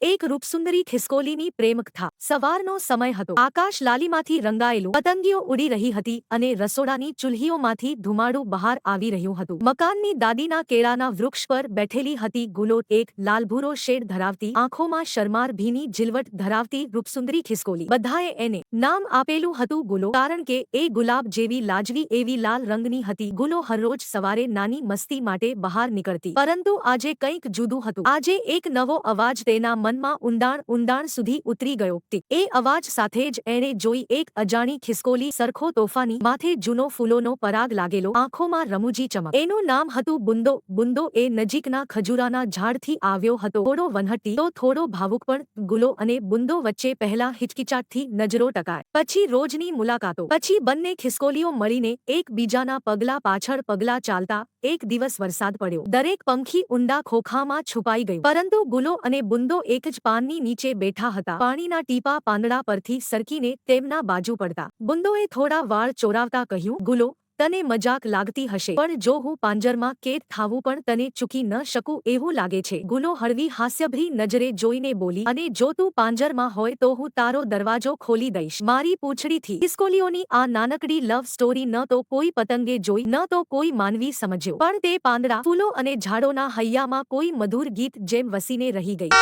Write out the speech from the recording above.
એક રૂપસુંદરી ખિસકોલીની પ્રેમકથા. સવારનો સમય હતો. આકાશ લાલીમાંથી રંગાયેલું પતંગીઓ ઉડી રહી હતી અને રસોડાની ચૂલ્હીઓમાંથી ધુમાડું બહાર આવી રહ્યું હતું. મકાનની દાદીના કેળાના વૃક્ષ પર બેઠેલી હતી ગુલોટ એક લાલભૂરો શેડ ધરાવતી, આંખોમાં શરમાર ભીની જીલવટ ધરાવતી રૂપસુંદરી ખિસકોલી. બધાએ એને નામ આપેલું હતું ગુલો, કારણ કે એ ગુલાબ જેવી લાજવી એવી લાલ રંગની હતી. ગુલો હરરોજ સવારે નાની મસ્તી માટે બહાર નીકળતી. પરંતુ આજે કંઈક જુદું હતું. આજે એક નવો અવાજ તેના મનમાં ઊંડાણ ઊંડાણ સુધી ઉતરી ગયો. એ અવાજ સાથે જ એણે જોઈ એક અજાણી ખિસકોલી સરખો તોફાની માથે જૂનો ફૂલોનો પરાગ લાગેલો, આંખોમાં રમૂજી ચમક. એનું નામ હતું બુંદો બુંદો એ નજીકના ખજૂરાના ઝાડથી આવ્યો હતો. થોડો વનહટી તો થોડો ભાવુક પણ, ગુલો અને બુંદો વચ્ચે પહેલા હિચકિચાટથી નજરો ટકાય. પછી રોજની મુલાકાતો. પછી બંને ખિસકોલીઓ મળીને એકબીજાના પગલા પાછળ પગલા ચાલતા, એક દિવસ વરસાદ પડ્યો. દરેક પંખી ઊંડા ખોખામાં છુપાઈ ગયું. પરંતુ ગુલો અને બુંદો એક જ પાનની નીચે બેઠા હતા. પાણીના ટીપા પાંદડા પરથી સરકીને તેમના બાજુ પડતા. બુંદોએ થોડા વાળ ચોરાવતા કહ્યું, ગુલો તને મજાક લાગતી હશે. પણ જો હું પાંજરમાં કેદ થાવું પણ તને ચૂકી ન શકું એવું લાગે છે. ગુલો હળવી હાસ્યભરી નજરે જોઈને બોલી, અને જો તું પાંજરમાં હોય તો હું તારો દરવાજો ખોલી દઈશ. મારી પૂંછડીથી ઇસ્કોલીઓની આ નાનકડી લવ સ્ટોરી ન તો કોઈ પતંગે જોઈ, ન તો કોઈ માનવી સમજ્યો. પણ તે પાંદડા, ફૂલો અને ઝાડોના હૈયામાં કોઈ મધુર ગીત જેમ વસીને રહી ગઈ.